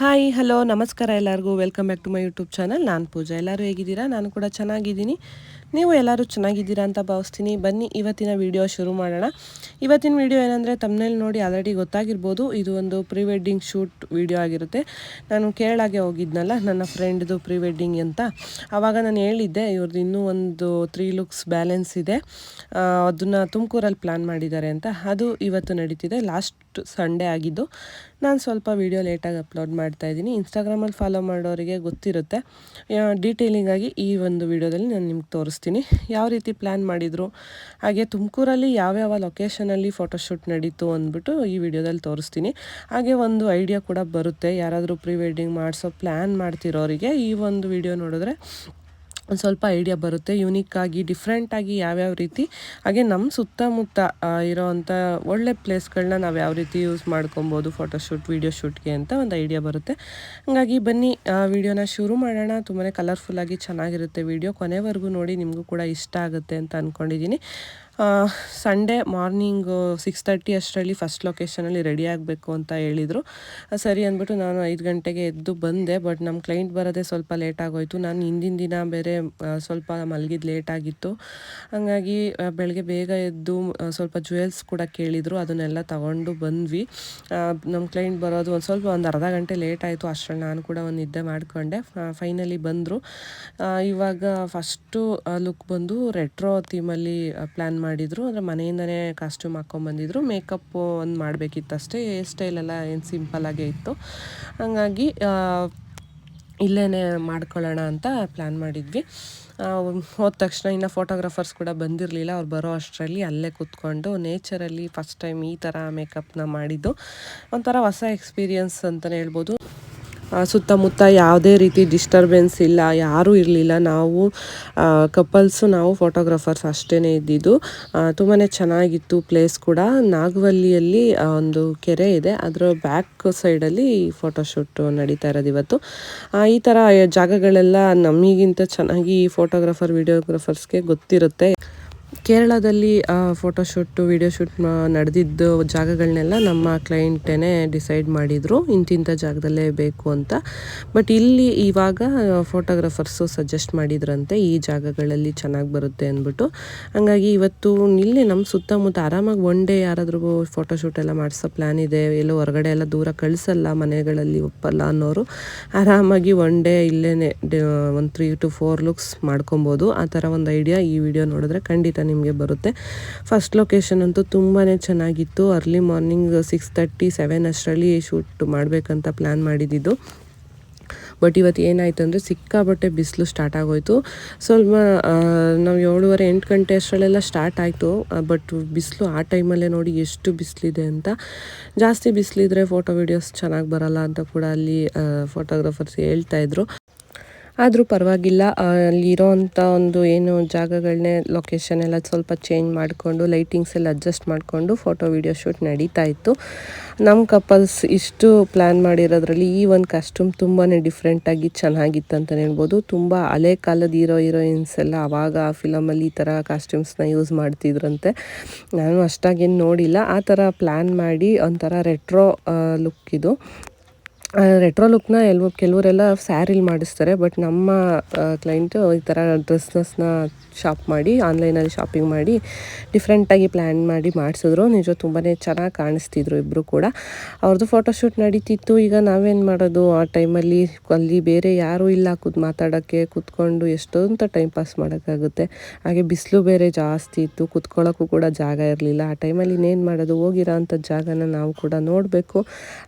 Hi hello ನಮಸ್ಕಾರ ಎಲ್ಲರಿಗೂ. Welcome back to my YouTube channel ನಾನು ಪೂಜಾ. ಎಲ್ಲರೂ ಹೇಗಿದ್ದೀರಾ? ನಾನು ಕೂಡ ಚೆನ್ನಾಗಿದ್ದೀನಿ. ನೀವು ಎಲ್ಲರೂ ಚೆನ್ನಾಗಿದ್ದೀರಾ ಅಂತ ಭಾವಿಸ್ತೀನಿ. ಬನ್ನಿ, ಇವತ್ತಿನ ವಿಡಿಯೋ ಶುರು ಮಾಡೋಣ. ಇವತ್ತಿನ ವಿಡಿಯೋ ಏನಂದರೆ ತಮ್ಮನೇಲಿ ನೋಡಿ ಆಲ್ರೆಡಿ ಗೊತ್ತಾಗಿರ್ಬೋದು. ಇದು ಒಂದು ಪ್ರೀ ವೆಡ್ಡಿಂಗ್ ಶೂಟ್ ವಿಡಿಯೋ ಆಗಿರುತ್ತೆ. ನಾನು ಕೇರಳಗೆ ಹೋಗಿದ್ನಲ್ಲ, ನನ್ನ ಫ್ರೆಂಡ್ದು ಪ್ರೀ ವೆಡ್ಡಿಂಗ್ ಅಂತ. ಆವಾಗ ನಾನು ಹೇಳಿದ್ದೆ ಇವ್ರದ್ದು ಇನ್ನೂ ಒಂದು ತ್ರೀ ಲುಕ್ಸ್ ಬ್ಯಾಲೆನ್ಸ್ ಇದೆ. ಅದನ್ನು ತುಮಕೂರಲ್ಲಿ ಪ್ಲ್ಯಾನ್ ಮಾಡಿದ್ದಾರೆ ಅಂತ. ಅದು ಇವತ್ತು ನಡೀತಿದೆ. ಲಾಸ್ಟ್ ಸಂಡೇ ಆಗಿದ್ದು. ನಾನು ಸ್ವಲ್ಪ ವೀಡಿಯೋ ಲೇಟಾಗಿ ಅಪ್ಲೋಡ್ ಮಾಡ್ತಾ ಇದ್ದೀನಿ. ಇನ್ಸ್ಟಾಗ್ರಾಮಲ್ಲಿ ಫಾಲೋ ಮಾಡೋರಿಗೆ ಗೊತ್ತಿರುತ್ತೆ. ಡೀಟೇಲಿಂಗಾಗಿ ಈ ಒಂದು ವಿಡಿಯೋದಲ್ಲಿ ನಾನು ನಿಮ್ಗೆ ತೋರಿಸ್ತೀನಿ. ಯಾವ ರೀತಿ ಪ್ಲ್ಯಾನ್ ಮಾಡಿದರು, ಹಾಗೆ ತುಮಕೂರಲ್ಲಿ ಯಾವ್ಯಾವ ಲೊಕೇಶನಲ್ಲಿ ಫೋಟೋಶೂಟ್ ನಡೀತು ಅಂದ್ಬಿಟ್ಟು ಈ ವಿಡಿಯೋದಲ್ಲಿ ತೋರಿಸ್ತೀನಿ. ಹಾಗೆ ಒಂದು ಐಡಿಯಾ ಕೂಡ ಬರುತ್ತೆ. ಯಾರಾದರೂ ಪ್ರೀ ವೆಡ್ಡಿಂಗ್ ಮಾಡಿಸೋ ಪ್ಲ್ಯಾನ್ ಮಾಡ್ತಿರೋರಿಗೆ ಈ ಒಂದು ವಿಡಿಯೋ ನೋಡಿದ್ರೆ ಒಂದು ಸ್ವಲ್ಪ ಐಡಿಯಾ ಬರುತ್ತೆ. ಯುನೀಕಾಗಿ ಡಿಫ್ರೆಂಟಾಗಿ ಯಾವ್ಯಾವ ರೀತಿ, ಹಾಗೆ ನಮ್ಮ ಸುತ್ತಮುತ್ತ ಇರೋವಂಥ ಒಳ್ಳೆ ಪ್ಲೇಸ್ಗಳನ್ನ ನಾವು ಯಾವ ರೀತಿ ಯೂಸ್ ಮಾಡ್ಕೊಬೋದು ಫೋಟೋಶೂಟ್ ವೀಡಿಯೋ ಶೂಟ್ಗೆ ಅಂತ ಒಂದು ಐಡಿಯಾ ಬರುತ್ತೆ. ಹಾಗಾಗಿ ಬನ್ನಿ ವಿಡಿಯೋನ ಶುರು ಮಾಡೋಣ. ತುಂಬಾ ಕಲರ್ಫುಲ್ಲಾಗಿ ಚೆನ್ನಾಗಿರುತ್ತೆ ವಿಡಿಯೋ ಕೊನೆವರೆಗೂ ನೋಡಿ ನಿಮಗೂ ಕೂಡ ಇಷ್ಟ ಆಗುತ್ತೆ ಅಂತ ಅಂದ್ಕೊಂಡಿದ್ದೀನಿ ಸಂಡೇ ಮಾರ್ನಿಂಗು ಸಿಕ್ಸ್ ತರ್ಟಿ ಅಷ್ಟರಲ್ಲಿ ಫಸ್ಟ್ ಲೊಕೇಶನಲ್ಲಿ ರೆಡಿ ಆಗಬೇಕು ಅಂತ ಹೇಳಿದರು. ಸರಿ ಅಂದ್ಬಿಟ್ಟು ನಾನು ಐದು ಗಂಟೆಗೆ ಎದ್ದು ಬಂದೆ ಬಟ್ ನಮ್ಮ ಕ್ಲೈಂಟ್ ಬರೋದೇ ಸ್ವಲ್ಪ ಲೇಟ್ ಆಗೋಯ್ತು. ನಾನು ಹಿಂದಿನ ದಿನ ಬೇರೆ ಸ್ವಲ್ಪ ಮಲಗಿದ್ದು ಲೇಟ್ ಆಗಿತ್ತು. ಹಾಗಾಗಿ ಬೆಳಗ್ಗೆ ಬೇಗ ಎದ್ದು ಸ್ವಲ್ಪ ಜ್ಯುವೆಲ್ಸ್ ಕೂಡ ಕೇಳಿದರು. ಅದನ್ನೆಲ್ಲ ತಗೊಂಡು ಬಂದ್ವಿ. ನಮ್ಮ ಕ್ಲೈಂಟ್ ಬರೋದು ಒಂದು ಸ್ವಲ್ಪ ಒಂದು ಅರ್ಧ ಗಂಟೆ ಲೇಟ್ ಆಯಿತು. ಅಷ್ಟರಲ್ಲಿ ನಾನು ಕೂಡ ಒಂದು ನಿದ್ದೆ ಮಾಡಿಕೊಂಡೆ. ಫೈನಲಿ ಬಂದರು. ಇವಾಗ ಫಸ್ಟು ಲುಕ್ ಬಂದು ರೆಟ್ರೋ ಥೀಮಲ್ಲಿ ಪ್ಲ್ಯಾನ್ ಮಾಡಿದರು, ಅಂದರೆ ಮನೆಯಿಂದನೇ ಕಾಸ್ಟ್ಯೂಮ್ ಹಾಕ್ಕೊಂಬಂದಿದ್ರು ಮೇಕಪ್ ಒಂದು ಮಾಡಬೇಕಿತ್ತು ಅಷ್ಟೇ. ಹೇರ್ ಸ್ಟೈಲೆಲ್ಲ ಏನು ಸಿಂಪಲ್ಲಾಗೇ ಇತ್ತು. ಹಾಗಾಗಿ ಇಲ್ಲೇ ಮಾಡ್ಕೊಳ್ಳೋಣ ಅಂತ ಪ್ಲ್ಯಾನ್ ಮಾಡಿದ್ವಿ. ಹೋದ ತಕ್ಷಣ ಇನ್ನು ಫೋಟೋಗ್ರಾಫರ್ಸ್ ಕೂಡ ಬಂದಿರಲಿಲ್ಲ. ಅವ್ರು ಬರೋ ಅಷ್ಟರಲ್ಲಿ ಅಲ್ಲೇ ಕೂತ್ಕೊಂಡು ನೇಚರಲ್ಲಿ ಫಸ್ಟ್ ಟೈಮ್ ಈ ಥರ ಮೇಕಪ್ನ ಮಾಡಿದ್ದು. ಒಂಥರ ಹೊಸ ಎಕ್ಸ್ಪೀರಿಯನ್ಸ್ ಅಂತಲೇ ಹೇಳ್ಬೋದು. ಸುತ್ತಮುತ್ತ ಯಾವುದೇ ರೀತಿ ಡಿಸ್ಟರ್ಬೆನ್ಸ್ ಇಲ್ಲ, ಯಾರೂ ಇರಲಿಲ್ಲ. ನಾವು ಕಪಲ್ಸು ನಾವು ಫೋಟೋಗ್ರಾಫರ್ಸ್ ಅಷ್ಟೇ ಇದ್ದಿದ್ದು. ತುಂಬಾ ಚೆನ್ನಾಗಿತ್ತು ಪ್ಲೇಸ್ ಕೂಡ. ನಾಗವಲ್ಲಿಯಲ್ಲಿ ಒಂದು ಕೆರೆ ಇದೆ. ಅದರ ಬ್ಯಾಕ್ ಸೈಡಲ್ಲಿ ಫೋಟೋಶೂಟ್ ನಡೀತಾ ಇರೋದು ಇವತ್ತು. ಈ ಥರ ಜಾಗಗಳೆಲ್ಲ ನಮಗಿಂತ ಚೆನ್ನಾಗಿ ಫೋಟೋಗ್ರಾಫರ್ ವಿಡಿಯೋಗ್ರಾಫರ್ಸ್ಗೆ ಗೊತ್ತಿರುತ್ತೆ. ಕೇರಳದಲ್ಲಿ ಫೋಟೋಶೂಟು ವಿಡಿಯೋ ಶೂಟ್ ನಡೆದಿದ್ದು ಜಾಗಗಳನ್ನೆಲ್ಲ ನಮ್ಮ ಕ್ಲೈಂಟೇ ಡಿಸೈಡ್ ಮಾಡಿದರು. ಇಂತಿಂಥ ಜಾಗದಲ್ಲೇ ಬೇಕು ಅಂತ. ಬಟ್ ಇಲ್ಲಿ ಇವಾಗ ಫೋಟೋಗ್ರಾಫರ್ಸು ಸಜೆಸ್ಟ್ ಮಾಡಿದ್ರಂತೆ, ಈ ಜಾಗಗಳಲ್ಲಿ ಚೆನ್ನಾಗಿ ಬರುತ್ತೆ ಅಂದ್ಬಿಟ್ಟು. ಹಂಗಾಗಿ ಇವತ್ತು ಇಲ್ಲಿ ನಮ್ಮ ಸುತ್ತಮುತ್ತ ಆರಾಮಾಗಿ ಒನ್ ಡೇ ಯಾರಾದ್ರೂ ಫೋಟೋಶೂಟ್ ಎಲ್ಲ ಮಾಡಿಸೋ ಪ್ಲ್ಯಾನ್ ಇದೆ, ಎಲ್ಲೋ ಹೊರಗಡೆ ಎಲ್ಲ ದೂರ ಕಳಿಸಲ್ಲ ಮನೆಗಳಲ್ಲಿ ಒಪ್ಪಲ್ಲ ಅನ್ನೋರು, ಆರಾಮಾಗಿ ಒನ್ ಡೇ ಇಲ್ಲೇ ಒಂದು ತ್ರೀ ಟು ಫೋರ್ ಲುಕ್ಸ್ ಮಾಡ್ಕೊಬೋದು. ಆ ಥರ ಒಂದು ಐಡಿಯಾ ಈ ವಿಡಿಯೋ ನೋಡಿದ್ರೆ ಖಂಡಿತ ನಿಮಗೆ ಬರುತ್ತೆ. ಫಸ್ಟ್ ಲೊಕೇಶನ್ ಅಂತೂ ತುಂಬಾ ಚೆನ್ನಾಗಿತ್ತು. Early morning six thirty seven ಅಷ್ಟರಲ್ಲಿ ಶೂಟ್ ಮಾಡಬೇಕಂತ ಪ್ಲ್ಯಾನ್ ಮಾಡಿದ್ದು ಬಟ್ ಇವತ್ತು ಏನಾಯ್ತು ಅಂದರೆ ಸಿಕ್ಕಾಬಟ್ಟೆ ಬಿಸಿಲು ಸ್ಟಾರ್ಟ್ ಆಗೋಯ್ತು. ಸ್ವಲ್ಪ ನಾವು ಏಳುವರೆ ಎಂಟು ಗಂಟೆ ಅಷ್ಟರಲ್ಲೆಲ್ಲ ಸ್ಟಾರ್ಟ್ ಆಯಿತು. ಬಟ್ ಬಿಸಿಲು ಆ ಟೈಮಲ್ಲೇ ನೋಡಿ ಎಷ್ಟು ಬಿಸಿಲಿದೆ ಅಂತ. ಜಾಸ್ತಿ ಬಿಸಿಲಿದ್ರೆ ಫೋಟೋ ವೀಡಿಯೋಸ್ ಚೆನ್ನಾಗಿ ಬರಲ್ಲ ಅಂತ ಕೂಡ ಅಲ್ಲಿ ಫೋಟೋಗ್ರಾಫರ್ಸ್ ಹೇಳ್ತಾಯಿದ್ರು ಆದರೂ ಪರವಾಗಿಲ್ಲ ಅಲ್ಲಿರೋ ಅಂಥ ಒಂದು ಏನು ಜಾಗಗಳನ್ನೇ ಲೊಕೇಶನ್ ಎಲ್ಲ ಸ್ವಲ್ಪ ಚೇಂಜ್ ಮಾಡಿಕೊಂಡು ಲೈಟಿಂಗ್ಸ್ ಎಲ್ಲ ಅಡ್ಜಸ್ಟ್ ಮಾಡಿಕೊಂಡು ಫೋಟೋ ವೀಡಿಯೋ ಶೂಟ್ ನಡೀತಾ ಇತ್ತು. ನಮ್ಮ ಕಪಲ್ಸ್ ಇಷ್ಟು ಪ್ಲ್ಯಾನ್ ಮಾಡಿರೋದ್ರಲ್ಲಿ ಈ ಒಂದು ಕಾಸ್ಟ್ಯೂಮ್ ತುಂಬಾ ಡಿಫ್ರೆಂಟಾಗಿ ಚೆನ್ನಾಗಿತ್ತು ಅಂತಲೇ ಹೇಳ್ಬೋದು. ತುಂಬ ಹಳೆ ಕಾಲದ ಹೀರೋ ಹೀರೋಯಿನ್ಸ್ ಎಲ್ಲ ಆವಾಗ ಆ ಫಿಲಮಲ್ಲಿ ಈ ಥರ ಕಾಸ್ಟ್ಯೂಮ್ಸ್ನ ಯೂಸ್ ಮಾಡ್ತಿದ್ರಂತೆ. ನಾನು ಅಷ್ಟಾಗೇನು ನೋಡಿಲ್ಲ. ಆ ಥರ ಪ್ಲ್ಯಾನ್ ಮಾಡಿ ಒಂಥರ ರೆಟ್ರೋ ಲುಕ್ ಇದು. ರೆಟ್ರೋ ಲುಕ್ನ ಎಲ್ವ, ಕೆಲವರೆಲ್ಲ ಸ್ಯಾರಿಲಿ ಮಾಡಿಸ್ತಾರೆ ಬಟ್ ನಮ್ಮ ಕ್ಲೈಂಟು ಈ ಥರ ಡ್ರೆಸ್ನಸ್ನ ಶಾಪ್ ಮಾಡಿ ಆನ್ಲೈನಲ್ಲಿ ಶಾಪಿಂಗ್ ಮಾಡಿ ಡಿಫ್ರೆಂಟಾಗಿ ಪ್ಲ್ಯಾನ್ ಮಾಡಿ ಮಾಡಿಸಿದ್ರು. ನಿಜ ತುಂಬಾ ಚೆನ್ನಾಗಿ ಕಾಣಿಸ್ತಿದ್ರು ಇಬ್ಬರು ಕೂಡ. ಅವ್ರದ್ದು ಫೋಟೋಶೂಟ್ ನಡೀತಿತ್ತು. ಈಗ ನಾವೇನು ಮಾಡೋದು? ಆ ಟೈಮಲ್ಲಿ ಅಲ್ಲಿ ಬೇರೆ ಯಾರೂ ಇಲ್ಲ ಕೂತ್, ಮಾತಾಡೋಕ್ಕೆ, ಕೂತ್ಕೊಂಡು ಎಷ್ಟೊಂದು ಟೈಮ್ ಪಾಸ್ ಮಾಡೋಕ್ಕಾಗುತ್ತೆ. ಹಾಗೆ ಬಿಸಿಲು ಬೇರೆ ಜಾಸ್ತಿ ಇತ್ತು. ಕುತ್ಕೊಳ್ಳೋಕ್ಕೂ ಕೂಡ ಜಾಗ ಇರಲಿಲ್ಲ. ಆ ಟೈಮಲ್ಲಿ ಇನ್ನೇನು ಮಾಡೋದು? ಹೋಗಿರೋ ಅಂಥ ಜಾಗನ ನಾವು ಕೂಡ ನೋಡಬೇಕು.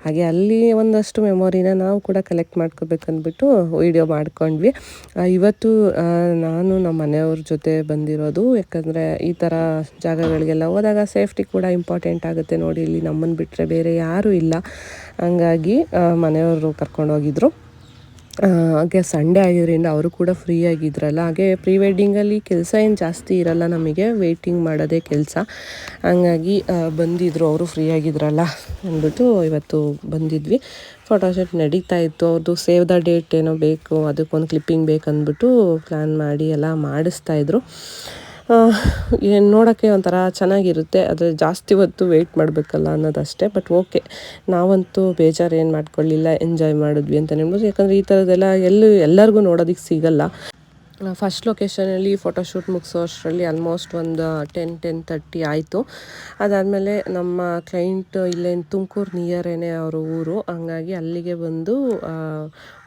ಹಾಗೆ ಅಲ್ಲಿ ಒಂದಷ್ಟು ಮೆಮೊರಿನ ನಾವು ಕೂಡ ಕಲೆಕ್ಟ್ ಮಾಡ್ಕೋಬೇಕಂದ್ಬಿಟ್ಟು ವೀಡಿಯೋ ಮಾಡ್ಕೊಂಡ್ವಿ. ಇವತ್ತು ನಾನು ನಮ್ಮ ಮನೆಯವ್ರ ಜೊತೆ ಬಂದಿರೋದು, ಯಾಕಂದರೆ ಈ ಥರ ಜಾಗಗಳಿಗೆಲ್ಲ ಹೋದಾಗ ಸೇಫ್ಟಿ ಕೂಡ ಇಂಪಾರ್ಟೆಂಟ್ ಆಗುತ್ತೆ ನೋಡಿ, ಇಲ್ಲಿ ನಮ್ಮನ್ನು ಬಿಟ್ಟರೆ ಬೇರೆ ಯಾರೂ ಇಲ್ಲ. ಹಂಗಾಗಿ ಮನೆಯವರು ಕರ್ಕೊಂಡೋಗಿದ್ರು. ಹಾಗೆ ಸಂಡೇ ಆಗಿದ್ದರಿಂದ ಅವರು ಕೂಡ ಫ್ರೀ ಆಗಿದ್ರಲ್ಲ. ಹಾಗೆ ಪ್ರೀ ವೆಡ್ಡಿಂಗಲ್ಲಿ ಕೆಲಸ ಏನು ಜಾಸ್ತಿ ಇರಲ್ಲ ನಮಗೆ ವೆಯ್ಟಿಂಗ್ ಮಾಡೋದೇ ಕೆಲಸ. ಹಂಗಾಗಿ ಬಂದಿದ್ದರು ಅವರು ಫ್ರೀ ಆಗಿದ್ರಲ್ಲ ಅಂದ್ಬಿಟ್ಟು ಇವತ್ತು ಬಂದಿದ್ವಿ. ಫೋಟೋಶೂಟ್ ನಡೀತಾ ಇತ್ತು. ಅವ್ರದ್ದು ಸೇವ್ ದ ಡೇಟ್ ಏನೋ ಬೇಕು, ಅದಕ್ಕೊಂದು ಕ್ಲಿಪ್ಪಿಂಗ್ ಬೇಕಂದ್ಬಿಟ್ಟು ಪ್ಲ್ಯಾನ್ ಮಾಡಿ ಎಲ್ಲ ಮಾಡಿಸ್ತಾಯಿದ್ರು ಏನು ನೋಡೋಕ್ಕೆ ಒಂಥರ ಚೆನ್ನಾಗಿರುತ್ತೆ. ಆದರೆ ಜಾಸ್ತಿ ಹೊತ್ತು ವೆಯ್ಟ್ ಮಾಡಬೇಕಲ್ಲ ಅನ್ನೋದಷ್ಟೇ. ಬಟ್ ಓಕೆ ನಾವಂತೂ ಬೇಜಾರು ಏನು ಮಾಡ್ಕೊಳ್ಳಿಲ್ಲ ಎಂಜಾಯ್ ಮಾಡಿದ್ವಿ ಅಂತ ಹೇಳ್ಬೋದು. ಯಾಕಂದರೆ ಈ ಥರದ್ದೆಲ್ಲ ಎಲ್ಲೂ ಎಲ್ಲರಿಗೂ ನೋಡೋದಕ್ಕೆ ಸಿಗಲ್ಲ. ಫಸ್ಟ್ ಲೊಕೇಶನಲ್ಲಿ ಫೋಟೋಶೂಟ್ ಮುಗಿಸೋ ಅಷ್ಟರಲ್ಲಿ ಆಲ್ಮೋಸ್ಟ್ ಒಂದು ಟೆನ್ ಟೆನ್ ತರ್ಟಿ ಆಯಿತು. ಅದಾದಮೇಲೆ ನಮ್ಮ ಕ್ಲೈಂಟ್ ಇಲ್ಲೇ ತುಮಕೂರು ನಿಯರೇನೆ ಅವರು ಊರು, ಹಂಗಾಗಿ ಅಲ್ಲಿಗೆ ಬಂದು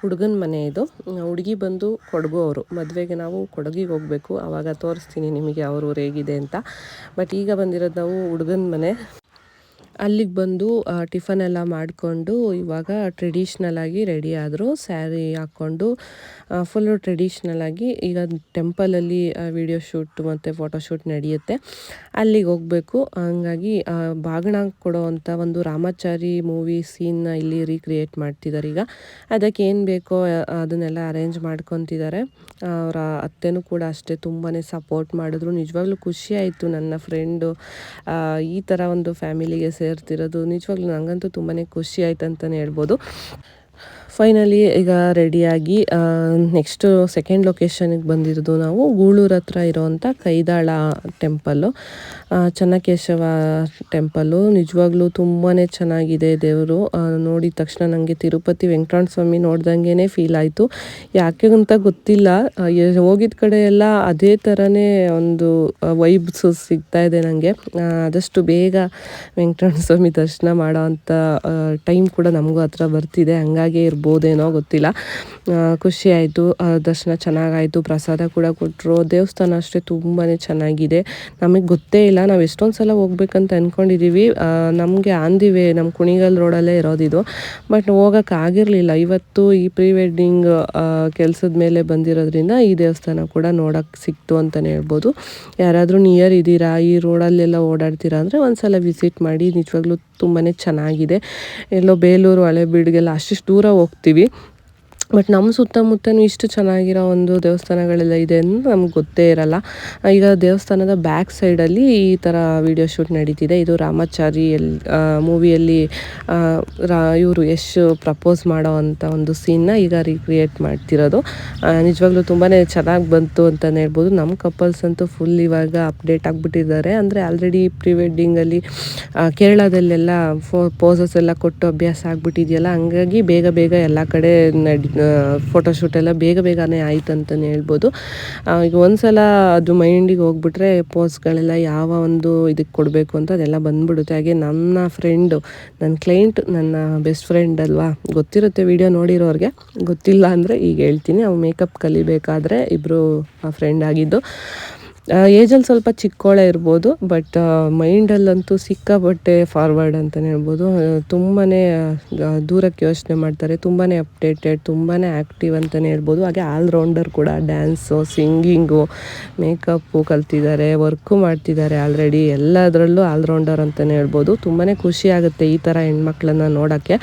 ಹುಡುಗನ ಮನೆ ಇದು. ಹುಡುಗಿ ಬಂದು ಕೊಡಗು ಅವರು. ಮದುವೆಗೆ ನಾವು ಕೊಡಗಿಗೆ ಹೋಗಬೇಕು. ಆವಾಗ ತೋರಿಸ್ತೀನಿ ನಿಮಗೆ ಅವ್ರ ಊರು ಹೇಗಿದೆ ಅಂತ. ಬಟ್ ಈಗ ಬಂದಿರೋದು ನಾವು ಹುಡುಗನ ಮನೆ. ಅಲ್ಲಿಗೆ ಬಂದು ಟಿಫನ್ ಎಲ್ಲ ಮಾಡಿಕೊಂಡು, ಇವಾಗ ಟ್ರೆಡಿಷ್ನಲ್ ಆಗಿ ರೆಡಿ ಆದರು. ಸ್ಯಾರಿ ಹಾಕ್ಕೊಂಡು ಫುಲ್ಲು ಟ್ರೆಡಿಷ್ನಲ್ ಆಗಿ ಈಗ ಟೆಂಪಲಲ್ಲಿ ವಿಡಿಯೋ ಶೂಟ್ ಮತ್ತು ಫೋಟೋಶೂಟ್ ನಡೆಯುತ್ತೆ. ಅಲ್ಲಿಗೆ ಹೋಗಬೇಕು. ಹಂಗಾಗಿ ಬಾಗಣ ಕೊಡೋ ಅಂಥ ಒಂದು ರಾಮಾಚಾರಿ ಮೂವಿ ಸೀನ್ನ ಇಲ್ಲಿ ರೀಕ್ರಿಯೇಟ್ ಮಾಡ್ತಿದ್ದಾರೆ ಈಗ. ಅದಕ್ಕೆ ಏನು ಬೇಕೋ ಅದನ್ನೆಲ್ಲ ಅರೇಂಜ್ ಮಾಡ್ಕೊತಿದ್ದಾರೆ ಅವರ ಅತ್ತೆನೂ ಕೂಡ ಅಷ್ಟೇ ತುಂಬಾ ಸಪೋರ್ಟ್ ಮಾಡಿದ್ರು. ನಿಜವಾಗ್ಲೂ ಖುಷಿ ಆಯಿತು ನನ್ನ ಫ್ರೆಂಡು ಈ ಥರ ಒಂದು ಫ್ಯಾಮಿಲಿಗೆ ಸೇರ್ತಿರೋದು. ನಿಜವಾಗ್ಲೂ ನನಗಂತೂ ತುಂಬಾ ಖುಷಿ ಆಯ್ತು ಅಂತಲೇ ಹೇಳ್ಬೋದು. ಫೈನಲಿ ಈಗ ರೆಡಿಯಾಗಿ ನೆಕ್ಸ್ಟು ಸೆಕೆಂಡ್ ಲೊಕೇಶನಿಗೆ ಬಂದಿರೋದು ನಾವು ಗೂಳೂರು ಹತ್ರ ಇರೋವಂಥ ಕೈದಾಳ ಟೆಂಪಲ್ಲು ಚೆನ್ನಕೇಶವ ಟೆಂಪಲ್ಲು ನಿಜವಾಗ್ಲೂ ತುಂಬಾ ಚೆನ್ನಾಗಿದೆ ದೇವರು. ನೋಡಿದ ತಕ್ಷಣ ನನಗೆ ತಿರುಪತಿ ವೆಂಕಟರಮಣ ಸ್ವಾಮಿ ನೋಡ್ದಂಗೆ ಫೀಲ್ ಆಯಿತು. ಯಾಕೆ ಅಂತ ಗೊತ್ತಿಲ್ಲ. ಹೋಗಿದ ಕಡೆ ಎಲ್ಲ ಅದೇ ಥರನೇ ಒಂದು ವೈಬ್ಸು ಸಿಗ್ತಾ ಇದೆ ನನಗೆ ಆದಷ್ಟು ಬೇಗ ವೆಂಕಟರಮಣ ಸ್ವಾಮಿ ದರ್ಶನ ಮಾಡೋ ಟೈಮ್ ಕೂಡ ನಮಗೂ ಹತ್ರ ಬರ್ತಿದೆ. ಹಂಗಾಗಿ ಇರ್ಬೋದೇನೋ ಗೊತ್ತಿಲ್ಲ. ಖುಷಿ ಆಯಿತು. ದರ್ಶನ ಚೆನ್ನಾಗಾಯಿತು. ಪ್ರಸಾದ ಕೂಡ ಕೊಟ್ಟರು ದೇವಸ್ಥಾನ ಅಷ್ಟೇ ತುಂಬಾ ಚೆನ್ನಾಗಿದೆ. ನಮಗೆ ಗೊತ್ತೇ ಇಲ್ಲ. ನಾವು ಎಷ್ಟೊಂದು ಸಲ ಹೋಗ್ಬೇಕಂತ ಅಂದ್ಕೊಂಡಿದ್ದೀವಿ ನಮಗೆ ಆಂದಿವೆ ನಮ್ಮ ಕುಣಿಗಲ್ ರೋಡಲ್ಲೇ ಇರೋದಿದು. ಬಟ್ ಹೋಗೋಕ್ಕಾಗಿರಲಿಲ್ಲ ಇವತ್ತು ಈ ಪ್ರೀ ವೆಡ್ಡಿಂಗ್ ಕೆಲಸದ ಮೇಲೆ ಬಂದಿರೋದ್ರಿಂದ ಈ ದೇವಸ್ಥಾನ ಕೂಡ ನೋಡೋಕ್ಕೆ ಸಿಕ್ತು ಅಂತಲೇ ಹೇಳ್ಬೋದು. ಯಾರಾದರೂ ನಿಯರ್ ಇದ್ದೀರಾ, ಈ ರೋಡಲ್ಲೆಲ್ಲ ಓಡಾಡ್ತೀರಾ ಅಂದರೆ ಒಂದು ಸಲ ವಿಸಿಟ್ ಮಾಡಿ. ನಿಜವಾಗ್ಲೂ ತುಂಬಾ ಚೆನ್ನಾಗಿದೆ. ಎಲ್ಲೋ ಬೇಲೂರು ಹಳೆಬೀಡಿಗೆಲ್ಲ ಅಷ್ಟಿಷ್ಟು ದೂರ ಹೋಗ್ತೀವಿ. ಬಟ್ ನಮ್ಮ ಸುತ್ತಮುತ್ತನೂ ಇಷ್ಟು ಚೆನ್ನಾಗಿರೋ ಒಂದು ದೇವಸ್ಥಾನಗಳೆಲ್ಲ ಇದೆ ಅಂತ ನಮ್ಗೆ ಗೊತ್ತೇ ಇರಲ್ಲ. ಈಗ ದೇವಸ್ಥಾನದ ಬ್ಯಾಕ್ ಸೈಡಲ್ಲಿ ಈ ಥರ ವಿಡಿಯೋ ಶೂಟ್ ನಡೀತಿದೆ. ಇದು ರಾಮಾಚಾರಿ ಎಲ್ ಮೂವಿಯಲ್ಲಿ ರಾ, ಇವರು ಯಶ್ ಪ್ರಪೋಸ್ ಮಾಡೋ ಅಂಥ ಒಂದು ಸೀನ್ನ ಈಗ ರೀಕ್ರಿಯೇಟ್ ಮಾಡ್ತಿರೋದು. ನಿಜವಾಗ್ಲೂ ತುಂಬಾ ಚೆನ್ನಾಗಿ ಬಂತು ಅಂತಲೇ ಹೇಳ್ಬೋದು. ನಮ್ಮ ಕಪಲ್ಸ್ ಅಂತೂ ಫುಲ್ ಇವಾಗ ಅಪ್ಡೇಟ್ ಆಗಿಬಿಟ್ಟಿದ್ದಾರೆ. ಅಂದರೆ ಆಲ್ರೆಡಿ ಪ್ರೀ ವೆಡ್ಡಿಂಗಲ್ಲಿ ಕೇರಳದಲ್ಲೆಲ್ಲ ಫೋ ಪೋಸಸ್ ಎಲ್ಲ ಕೊಟ್ಟು ಅಭ್ಯಾಸ ಆಗಿಬಿಟ್ಟಿದೆಯಲ್ಲ, ಹಂಗಾಗಿ ಬೇಗ ಬೇಗ ಎಲ್ಲ ಕಡೆ ನಡಿ ಫೋಟೋಶೂಟ್ ಎಲ್ಲ ಬೇಗ ಬೇಗನೆ ಆಯ್ತು ಅಂತಲೇ ಹೇಳ್ಬೋದು. ಈಗ ಒಂದು ಸಲ ಅದು ಮೈಂಡಿಗೆ ಹೋಗ್ಬಿಟ್ರೆ ಪೋಸ್ಗಳೆಲ್ಲ ಯಾವ ಒಂದು ಇದಕ್ಕೆ ಕೊಡಬೇಕು ಅಂತ ಅದೆಲ್ಲ ಬಂದ್ಬಿಡುತ್ತೆ. ಹಾಗೆ ನನ್ನ ಫ್ರೆಂಡು ನನ್ನ ಕ್ಲೈಂಟ್ ನನ್ನ ಬೆಸ್ಟ್ ಫ್ರೆಂಡ್ ಅಲ್ವಾ? ಗೊತ್ತಿರುತ್ತೆ ವಿಡಿಯೋ ನೋಡಿರೋರಿಗೆ. ಗೊತ್ತಿಲ್ಲ ಅಂದರೆ ಈಗ ಹೇಳ್ತೀನಿ. ಅವು ಮೇಕಪ್ ಕಲಿಬೇಕಾದ್ರೆ ಇಬ್ಬರು ಫ್ರೆಂಡ್ ಆಗಿದ್ದು. ಏಜಲ್ಲಿ ಸ್ವಲ್ಪ ಚಿಕ್ಕೋಳೆ ಇರ್ಬೋದು ಬಟ್ ಮೈಂಡಲ್ಲಂತೂ ಸಿಕ್ಕಾಪಟ್ಟೆ ಫಾರ್ವರ್ಡ್ ಅಂತಲೇ ಹೇಳ್ಬೋದು. ತುಂಬಾ ದೂರಕ್ಕೆ ಯೋಚನೆ ಮಾಡ್ತಾರೆ ತುಂಬಾ ಅಪ್ಡೇಟೆಡ್ ತುಂಬಾ ಆ್ಯಕ್ಟಿವ್ ಅಂತಲೇ ಹೇಳ್ಬೋದು. ಹಾಗೆ ಆಲ್ರೌಂಡರ್ ಕೂಡ ಡ್ಯಾನ್ಸು ಸಿಂಗಿಂಗು ಮೇಕಪ್ಪು ಕಲ್ತಿದ್ದಾರೆ ವರ್ಕು ಮಾಡ್ತಿದ್ದಾರೆ ಆಲ್ರೆಡಿ ಎಲ್ಲದರಲ್ಲೂ ಆಲ್ರೌಂಡರ್ ಅಂತಲೇ ಹೇಳ್ಬೋದು. ತುಂಬಾ ಖುಷಿ ಆಗುತ್ತೆ ಈ ಥರ ಹೆಣ್ಮಕ್ಳನ್ನ ನೋಡೋಕ್ಕೆ.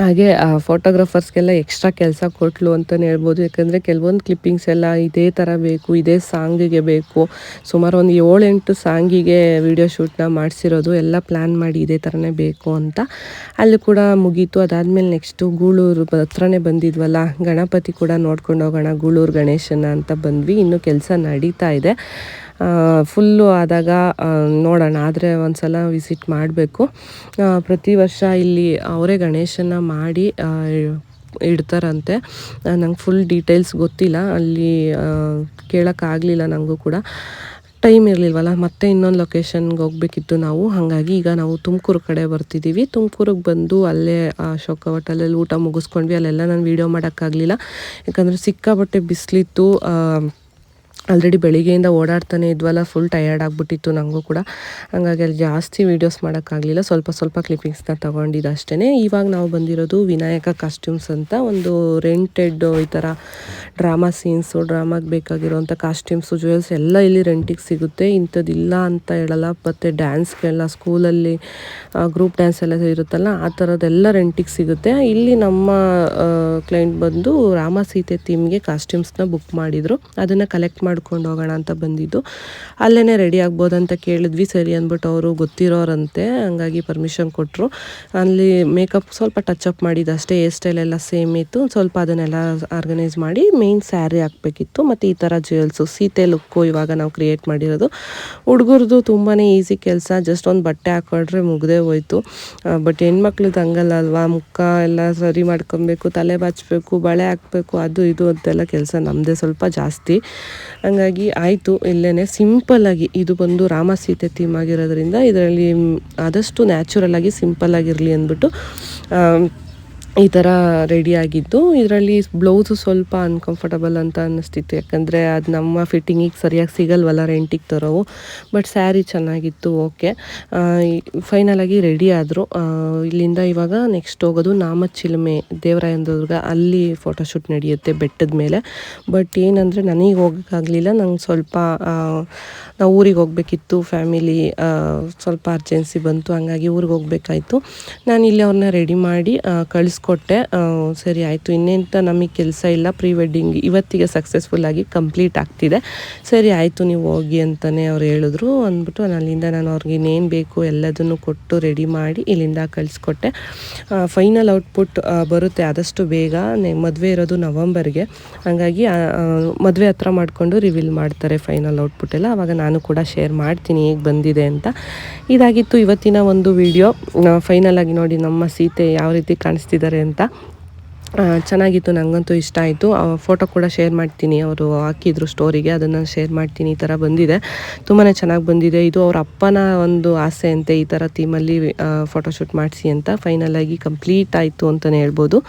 ಹಾಗೆ, ಆ ಫೋಟೋಗ್ರಾಫರ್ಸ್ಗೆಲ್ಲ ಎಕ್ಸ್ಟ್ರಾ ಕೆಲಸ ಕೊಟ್ಟಲು ಅಂತಲೇ ಹೇಳ್ಬೋದು. ಯಾಕಂದರೆ ಕೆಲವೊಂದು ಕ್ಲಿಪ್ಪಿಂಗ್ಸ್ ಎಲ್ಲ ಇದೇ ಥರ ಬೇಕು, ಇದೇ ಸಾಂಗಿಗೆ ಬೇಕು. ಸುಮಾರು ಒಂದು ಏಳೆಂಟು ಸಾಂಗಿಗೆ ವಿಡಿಯೋ ಶೂಟ್ನ ಮಾಡಿಸಿರೋದು ಎಲ್ಲ ಪ್ಲ್ಯಾನ್ ಮಾಡಿ ಇದೇ ಥರನೇ ಬೇಕು ಅಂತ. ಅಲ್ಲಿ ಕೂಡ ಮುಗೀತು. ಅದಾದಮೇಲೆ ನೆಕ್ಸ್ಟು ಗೂಳೂರು ಹತ್ರನೇ ಬಂದಿದ್ವಲ್ಲ, ಗಣಪತಿ ಕೂಡ ನೋಡ್ಕೊಂಡು ಹೋಗೋಣ, ಗೂಳೂರು ಗಣೇಶನ ಅಂತ ಬಂದ್ವಿ. ಇನ್ನೂ ಕೆಲಸ ನಡೀತಾ ಇದೆ. ಫುಲ್ಲು ಆದಾಗ ನೋಡೋಣ. ಆದರೆ ಒಂದು ಸಲ ವಿಸಿಟ್ ಮಾಡಬೇಕು ಪ್ರತಿ ವರ್ಷ ಇಲ್ಲಿ ಅವರೇ ಗಣೇಶನ ಮಾಡಿ ಇಡ್ತಾರಂತೆ. ನಂಗೆ ಫುಲ್ ಡೀಟೇಲ್ಸ್ ಗೊತ್ತಿಲ್ಲ. ಅಲ್ಲಿ ಕೇಳೋಕ್ಕಾಗಲಿಲ್ಲ ನನಗೂ ಕೂಡ. ಟೈಮ್ ಇರಲಿಲ್ವಲ್ಲ, ಮತ್ತೆ ಇನ್ನೊಂದು ಲೊಕೇಶನ್ಗೆ ಹೋಗಬೇಕಿತ್ತು ನಾವು. ಹಾಗಾಗಿ ಈಗ ನಾವು ತುಮಕೂರು ಕಡೆ ಬರ್ತಿದ್ದೀವಿ ತುಮಕೂರಿಗೆ ಬಂದು ಅಲ್ಲೇ ಅಶೋಕ ಹೋಟೆಲಲ್ಲಿ ಊಟ ಮುಗಿಸ್ಕೊಂಡ್ವಿ. ಅಲ್ಲೆಲ್ಲ ನಾನು ವೀಡಿಯೋ ಮಾಡೋಕ್ಕಾಗಲಿಲ್ಲ ಯಾಕಂದರೆ ಸಿಕ್ಕಾಪಟ್ಟೆ ಬಿಸಿಲಿತ್ತು. ಆಲ್ರೆಡಿ ಬೆಳಿಗ್ಗೆಯಿಂದ ಓಡಾಡ್ತಾನೆ ಇದ್ವಲ್ಲ ಫುಲ್ ಟಯರ್ಡ್ ಆಗಿಬಿಟ್ಟಿತ್ತು ನನಗೂ ಕೂಡ. ಹಾಗಾಗಿ ಅಲ್ಲಿ ಜಾಸ್ತಿ ವೀಡಿಯೋಸ್ ಮಾಡೋಕ್ಕಾಗಲಿಲ್ಲ ಸ್ವಲ್ಪ ಸ್ವಲ್ಪ ಕ್ಲಿಪ್ಪಿಂಗ್ಸ್ನ ತೊಗೊಂಡಿದ್ದು ಅಷ್ಟೇ ಇವಾಗ ನಾವು ಬಂದಿರೋದು ವಿನಾಯಕ ಕಾಸ್ಟ್ಯೂಮ್ಸ್ ಅಂತ ಒಂದು ರೆಂಟೆಡ್ ಈ ಥರ ಡ್ರಾಮಾ ಸೀನ್ಸು ಡ್ರಾಮಾಗೆ ಬೇಕಾಗಿರುವಂಥ ಕಾಸ್ಟ್ಯೂಮ್ಸು ಜ್ಯುವೆಲ್ಸ್ ಎಲ್ಲ ಇಲ್ಲಿ ರೆಂಟಿಗೆ ಸಿಗುತ್ತೆ. ಇಂಥದ್ದಿಲ್ಲ ಅಂತ ಹೇಳಲ್ಲ. ಮತ್ತು ಡ್ಯಾನ್ಸ್ಗೆಲ್ಲ ಸ್ಕೂಲಲ್ಲಿ ಗ್ರೂಪ್ ಡ್ಯಾನ್ಸ್ ಎಲ್ಲ ಇರುತ್ತಲ್ಲ, ಆ ಥರದ್ದೆಲ್ಲ ರೆಂಟಿಗೆ ಸಿಗುತ್ತೆ. ಇಲ್ಲಿ ನಮ್ಮ ಕ್ಲೈಂಟ್ ಬಂದು ರಾಮ ಸೀತೆ ಥೀಮ್ಗೆ ಕಾಸ್ಟ್ಯೂಮ್ಸ್ನ ಬುಕ್ ಮಾಡಿದರು. ಅದನ್ನು ಕಲೆಕ್ಟ್ ಮಾಡಿ ಮಾಡ್ಕೊಂಡು ಹೋಗೋಣ ಅಂತ ಬಂದಿದ್ದು. ಅಲ್ಲೇ ರೆಡಿ ಆಗ್ಬೋದು ಅಂತ ಕೇಳಿದ್ವಿ. ಸರಿ ಅಂದ್ಬಿಟ್ಟು ಅವರು ಗೊತ್ತಿರೋರಂತೆ. ಹಂಗಾಗಿ ಪರ್ಮಿಷನ್ ಕೊಟ್ಟರು ಅಲ್ಲಿ ಮೇಕಪ್ ಸ್ವಲ್ಪ ಟಚ್ ಅಪ್ ಮಾಡಿದ್ದು ಅಷ್ಟೇ. ಹೇರ್ ಸ್ಟೈಲ್ ಎಲ್ಲ ಸೇಮ್ ಇತ್ತು. ಸ್ವಲ್ಪ ಅದನ್ನೆಲ್ಲ ಆರ್ಗನೈಸ್ ಮಾಡಿ ಮೇನ್ ಸ್ಯಾರಿ ಹಾಕಬೇಕಿತ್ತು. ಮತ್ತು ಈ ಥರ ಜ್ಯುವೆಲ್ಸು ಸೀತೆ ಲುಕ್ಕು ಇವಾಗ ನಾವು ಕ್ರಿಯೇಟ್ ಮಾಡಿರೋದು. ಹುಡುಗರದು ತುಂಬಾ ಈಸಿ ಕೆಲಸ. ಜಸ್ಟ್ ಒಂದು ಬಟ್ಟೆ ಹಾಕೊಂಡ್ರೆ ಮುಗ್ದೇ ಹೋಯ್ತು. ಬಟ್ ಹೆಣ್ಮಕ್ಳದ್ದು ಹಂಗಲ್ಲ ಅಲ್ವಾ? ಮುಖ ಎಲ್ಲ ಸರಿ ಮಾಡ್ಕೊಬೇಕು, ತಲೆ ಬಾಚಬೇಕು, ಬಳೆ ಹಾಕಬೇಕು, ಅದು ಇದು ಅಂತೆಲ್ಲ ಕೆಲಸ ನಮ್ಮದೇ ಸ್ವಲ್ಪ ಜಾಸ್ತಿ. ಹಂಗಾಗಿ ಆಯಿತು ಇಲ್ಲೇ ಸಿಂಪಲ್ಲಾಗಿ ಇದು ಬಂದು ರಾಮ ಸೀತೆ ಥೀಮ್ ಆಗಿರೋದ್ರಿಂದ ಇದರಲ್ಲಿ ಆದಷ್ಟು ನ್ಯಾಚುರಲ್ ಆಗಿ ಸಿಂಪಲ್ ಆಗಿರಲಿ ಅಂದ್ಬಿಟ್ಟು ಈ ಥರ ರೆಡಿ ಆಗಿದ್ದು ಇದರಲ್ಲಿ ಬ್ಲೌಸು ಸ್ವಲ್ಪ ಅನ್ಕಂಫರ್ಟಬಲ್ ಅಂತ ಅನ್ನಿಸ್ತಿತ್ತು. ಯಾಕಂದರೆ ಅದು ನಮ್ಮ ಫಿಟ್ಟಿಂಗಿಗೆ ಸರಿಯಾಗಿ ಸಿಗಲ್ವಲ್ಲ ರೆಂಟಿಗೆ ತರೋವು. ಬಟ್ ಸ್ಯಾರಿ ಚೆನ್ನಾಗಿತ್ತು ಓಕೆ ಫೈನಲ್ ಆಗಿ ರೆಡಿ ಆದರು. ಇಲ್ಲಿಂದ ಇವಾಗ ನೆಕ್ಸ್ಟ್ ಹೋಗೋದು ನಾಮಚಿಲುಮೆ ದೇವರಾಯನದುರ್ಗ. ಅಲ್ಲಿ ಫೋಟೋಶೂಟ್ ನಡೆಯುತ್ತೆ ಬೆಟ್ಟದ ಮೇಲೆ. ಬಟ್ ಏನಂದರೆ ನನಗೆ ಹೋಗೋಕ್ಕಾಗಲಿಲ್ಲ. ನಂಗೆ ಸ್ವಲ್ಪ ನಾವು ಊರಿಗೆ ಹೋಗಬೇಕಿತ್ತು ಫ್ಯಾಮಿಲಿ ಸ್ವಲ್ಪ ಅರ್ಜೆನ್ಸಿ ಬಂತು. ಹಂಗಾಗಿ ಊರಿಗೆ ಹೋಗ್ಬೇಕಾಯ್ತು. ನಾನು ಇಲ್ಲಿ ಅವ್ರನ್ನ ರೆಡಿ ಮಾಡಿ ಆ, ಆ, ಸರಿ ಆಯಿತು ಇನ್ನೆಂತ ನಮಗೆ ಕೆಲಸ ಇಲ್ಲ ಪ್ರೀ ವೆಡ್ಡಿಂಗ್ ಇವತ್ತಿಗೆ ಸಕ್ಸಸ್ಫುಲ್ಲಾಗಿ ಕಂಪ್ಲೀಟ್ ಆಗ್ತಿದೆ. ಸರಿ ಆಯಿತು ನೀವು ಹೋಗಿ ಅಂತಲೇ ಅವ್ರು ಹೇಳಿದ್ರು. ಅಂದ್ಬಿಟ್ಟು ಅಲ್ಲಿಂದ ನಾನು ಅವ್ರಿಗೆ ಇನ್ನೇನು ಬೇಕು ಎಲ್ಲದನ್ನು ಕೊಟ್ಟು ರೆಡಿ ಮಾಡಿ ಇಲ್ಲಿಂದ ಕಳಿಸ್ಕೊಟ್ಟೆ. ಫೈನಲ್ ಔಟ್ಪುಟ್ ಬರುತ್ತೆ ಆದಷ್ಟು ಬೇಗ. ಮದುವೆ ಇರೋದು ನವಂಬರ್ಗೆ. ಹಾಗಾಗಿ ಮದುವೆ ಹತ್ರ ಮಾಡಿಕೊಂಡು ರಿವೀಲ್ ಮಾಡ್ತಾರೆ ಫೈನಲ್ ಔಟ್ಪುಟ್ ಎಲ್ಲ. ಆವಾಗ ನಾನು ಕೂಡ ಶೇರ್ ಮಾಡ್ತೀನಿ ಹೇಗೆ ಬಂದಿದೆ ಅಂತ. ಇದಾಗಿತ್ತು ಇವತ್ತಿನ ಒಂದು ವಿಡಿಯೋ ಫೈನಲ್ ಆಗಿ ನೋಡಿ ನಮ್ಮ ಸೀತೆ ಯಾವ ರೀತಿ ಕಾಣಿಸ್ತಿದ್ದಾರೆ ಅಂತ. ಚೆನ್ನಾಗಿತ್ತು ನನಗಂತೂ ಇಷ್ಟ ಆಯಿತು. ಫೋಟೋ ಕೂಡ ಶೇರ್ ಮಾಡ್ತೀನಿ. ಅವರು ಹಾಕಿದ್ರು ಸ್ಟೋರಿಗೆ ಅದನ್ನು ಶೇರ್ ಮಾಡ್ತೀನಿ. ಈ ಥರ ಬಂದಿದೆ. ತುಂಬಾ ಚೆನ್ನಾಗಿ ಬಂದಿದೆ. ಇದು ಅವ್ರ ಅಪ್ಪನ ಒಂದು ಆಸೆ ಅಂತೆ ಈ ಥರ ಥೀಮಲ್ಲಿ ಫೋಟೋಶೂಟ್ ಮಾಡಿಸಿ ಅಂತ. ಫೈನಲ್ ಆಗಿ ಕಂಪ್ಲೀಟ್ ಆಯಿತು ಅಂತಲೇ ಹೇಳ್ಬೋದು.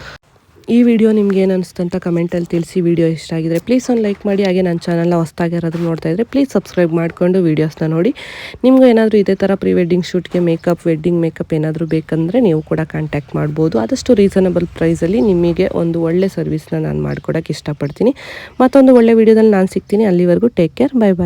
ಈ ವಿಡಿಯೋ ನಿಮ್ಗೆ ಏನು ಅನಿಸ್ತು ಅಂತ ಕಮೆಂಟಲ್ಲಿ ತಿಳಿಸಿ ವಿಡಿಯೋ ಇಷ್ಟ ಆಗಿದ್ರೆ ಪ್ಲೀಸ್ ಒಂದು ಲೈಕ್ ಮಾಡಿ. ಹಾಗೆ ನನ್ನ ಚಾನಲ್ನ ಹೊಸ್ದಾಗಿ ಯಾರಾದರೂ ನೋಡ್ತಾ ಇದ್ದರೆ ಪ್ಲೀಸ್ ಸಬ್ಸ್ಕ್ರೈಬ್ ಮಾಡಿಕೊಂಡು ವೀಡಿಯೋಸ್ನ ನೋಡಿ. ನಿಮಗೂ ಏನಾದರೂ ಇದೇ ಥರ ಪ್ರೀ ವೆಡ್ಡಿಂಗ್ ಶೂಟ್ಗೆ ಮೇಕಪ್ ವೆಡ್ಡಿಂಗ್ ಮೇಕಪ್ ಏನಾದರೂ ಬೇಕಂದರೆ ನೀವು ಕೂಡ ಕಾಂಟ್ಯಾಕ್ಟ್ ಮಾಡ್ಬೋದು. ಆದಷ್ಟು ರೀಸನಬಲ್ ಪ್ರೈಸಲ್ಲಿ ನಿಮಗೆ ಒಂದು ಒಳ್ಳೆ ಸರ್ವಿಸ್ನ ನಾನು ಮಾಡ್ಕೊಡೋಕ್ಕೆ ಇಷ್ಟಪಡ್ತೀನಿ. ಮತ್ತೊಂದು ಒಳ್ಳೆ ವಿಡಿಯೋದಲ್ಲಿ ನಾನು ಸಿಗ್ತೀನಿ. ಅಲ್ಲಿವರೆಗೂ ಟೇಕ್ ಕೇರ್ ಬೈ ಬಾಯ್